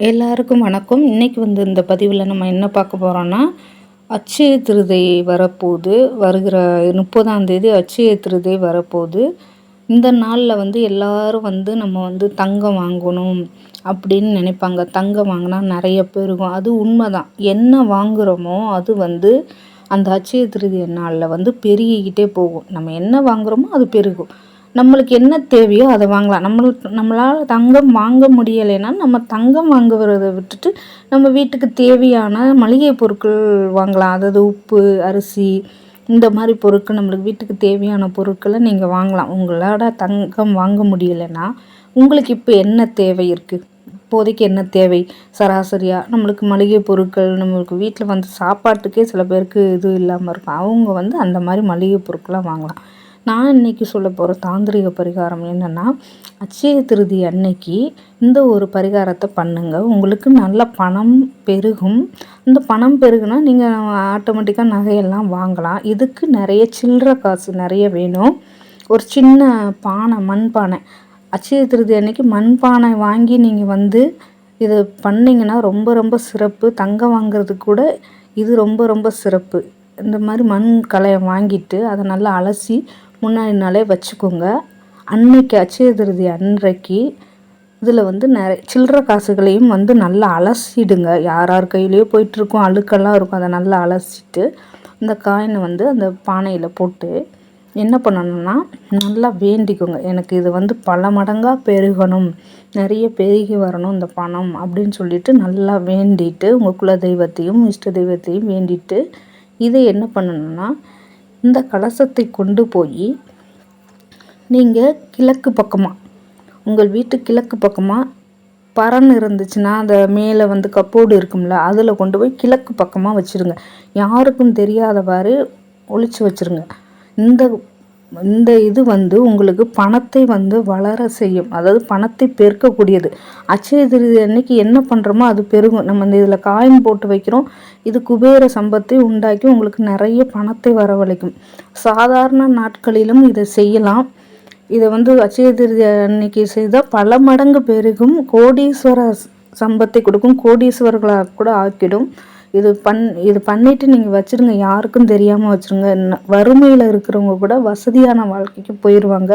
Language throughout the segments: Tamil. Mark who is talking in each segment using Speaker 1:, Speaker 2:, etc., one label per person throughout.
Speaker 1: எல்லாருக்கும் வணக்கம். இன்றைக்கி வந்து இந்த பதிவில் நம்ம என்ன பார்க்க போகிறோன்னா அச்சய திருதை வரப்போகுது. வருகிற முப்பதாம் தேதி அச்சய திருதை வரப்போகுது. இந்த நாளில் வந்து எல்லோரும் வந்து நம்ம வந்து தங்கம் வாங்கணும் அப்படின்னு நினைப்பாங்க. தங்கம் வாங்கினா நிறைய பெருகும் அது உண்மை தான் என்ன வாங்குகிறோமோ அது வந்து அந்த அச்சய திருதி நாளில் வந்து பெருகிக்கிட்டே போகும். நம்ம என்ன வாங்குகிறோமோ அது பெருகும். நம்மளுக்கு என்ன தேவையோ அதை வாங்கலாம். நம்மளுக்கு நம்மளால் தங்கம் வாங்க முடியலைன்னா நம்ம தங்கம் வாங்குவதை விட்டுட்டு நம்ம வீட்டுக்கு தேவையான மளிகை பொருட்கள் வாங்கலாம். அதாவது உப்பு அரிசி இந்த மாதிரி பொருட்கள் நம்மளுக்கு வீட்டுக்கு தேவையான பொருட்களை நீங்கள் வாங்கலாம். உங்களோட தங்கம் வாங்க முடியலைன்னா உங்களுக்கு இப்போ என்ன தேவை இருக்குது இப்போதைக்கு என்ன தேவை? சராசரியாக நம்மளுக்கு மளிகை பொருட்கள் நம்மளுக்கு வீட்டில் வந்து சாப்பாட்டுக்கே சில பேருக்கு இது இல்லாமல் இருக்கும். அவங்க வந்து அந்த மாதிரி மளிகை பொருட்களாக வாங்கலாம். நான் இன்றைக்கி சொல்ல போகிற தாந்திரிக பரிகாரம் என்னென்னா அச்சய திருதி அன்னைக்கு இந்த ஒரு பரிகாரத்தை பண்ணுங்கள் உங்களுக்கு நல்ல பணம் பெருகும். இந்த பணம் பெருகுனா நீங்கள் ஆட்டோமேட்டிக்காக நகையெல்லாம் வாங்கலாம். இதுக்கு நிறைய சில்லற காசு நிறைய வேணும். ஒரு சின்ன பானை மண் பானை அச்சய திருதி அன்னைக்கு மண் பானை வாங்கி நீங்கள் வந்து இது பண்ணிங்கன்னா ரொம்ப ரொம்ப சிறப்பு. தங்கம் வாங்குறதுக்கு கூட இது ரொம்ப ரொம்ப சிறப்பு. இந்த மாதிரி மண் கலையை வாங்கிட்டு அதை நல்லா அலசி முன்னாடி நாளே வச்சுக்கோங்க. அன்னைக்கு அச்சய திருதி அன்றைக்கு இதில் வந்து நிறைய சில்லற காசுகளையும் வந்து நல்லா அலசிடுங்க. யார் யார் கையிலையோ போயிட்டுருக்கோம் அழுக்கெல்லாம் இருக்கும் அதை நல்லா அலசிட்டு இந்த காயினை வந்து அந்த பானையில் போட்டு என்ன பண்ணணும்னா நல்லா வேண்டிக்கோங்க. எனக்கு இது வந்து பல மடங்காக பெருகணும். நிறைய பெருகி வரணும் இந்த பணம் அப்படின்னு சொல்லிட்டு நல்லா வேண்டிட்டு உங்கள் குல தெய்வத்தையும் இஷ்ட தெய்வத்தையும் வேண்டிட்டு இதை என்ன பண்ணணும்னா இந்த கலசத்தை கொண்டு போய் நீங்கள் கிழக்கு பக்கமாக உங்கள் வீட்டு கிழக்கு பக்கமாக பறன் இருந்துச்சுன்னா அந்த மேலே வந்து கப்போர்டு இருக்கும்ல அதில் கொண்டு போய் கிழக்கு பக்கமாக வச்சுருங்க. யாருக்கும் தெரியாதவாறு ஒழிச்சு வச்சுருங்க. இந்த இந்த இது வந்து உங்களுக்கு பணத்தை வந்து வளர செய்யும். அதாவது பணத்தை பெருக்கக்கூடியது. அச்சய திருதி அன்னைக்கு என்ன பண்ணுறோமோ அது பெருகும். நம்ம இந்த இதில் காயின் போட்டு வைக்கிறோம். இது குபேர சம்பத்தை உண்டாக்கி உங்களுக்கு நிறைய பணத்தை வரவழைக்கும். சாதாரண நாட்களிலும் இதை செய்யலாம். இதை வந்து அச்சய திருதி அன்னைக்கு செய்தால் பல மடங்கு பெருகும். கோடீஸ்வர சம்பத்தை கொடுக்கும். கோடீஸ்வரர்களாக கூட ஆக்கிடும். இது பண் இது பண்ணிவிட்டு நீங்கள் வச்சுருங்க யாருக்கும் தெரியாமல் வச்சுருங்க. வறுமையில் இருக்கிறவங்க கூட வசதியான வாழ்க்கைக்கு போயிடுவாங்க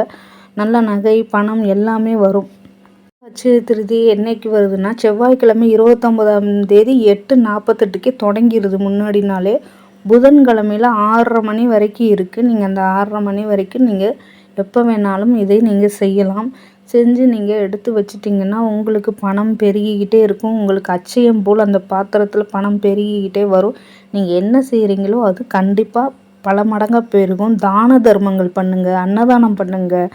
Speaker 1: நல்ல நகை பணம் எல்லாமே வரும். அச்சய திருதி என்னைக்கு வருதுன்னா செவ்வாய்க்கிழமை இருபத்தொம்போதாம் தேதி எட்டு நாற்பத்தெட்டுக்கே தொடங்கிடுது முன்னாடி நாளே புதன்கிழமையில் ஆறரை மணி வரைக்கும் இருக்குது நீங்கள் அந்த ஆறரை மணி வரைக்கும் நீங்கள் எப்போ வேணாலும் இதை நீங்கள் செய்யலாம். செஞ்சு நீங்கள் எடுத்து வச்சிட்டிங்கன்னா உங்களுக்கு பணம் பெருகிக்கிட்டே இருக்கும். உங்களுக்கு அச்சயம் போல் அந்த பாத்திரத்தில் பணம் பெருகிக்கிட்டே வரும். நீங்கள் என்ன செய்கிறீங்களோ அது கண்டிப்பாக பல மடங்காக பெருகும். தான தர்மங்கள் பண்ணுங்கள் அன்னதானம் பண்ணுங்கள்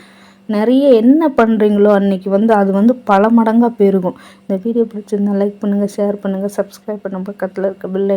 Speaker 1: நிறைய என்ன பண்ணுறீங்களோ அன்றைக்கி வந்து அது வந்து பல மடங்காக பெருகும். இந்த வீடியோ பிடிச்சிருந்தா லைக் பண்ணுங்கள் ஷேர் பண்ணுங்கள் சப்ஸ்கிரைப் பண்ண பக்கத்தில் இருக்க பில்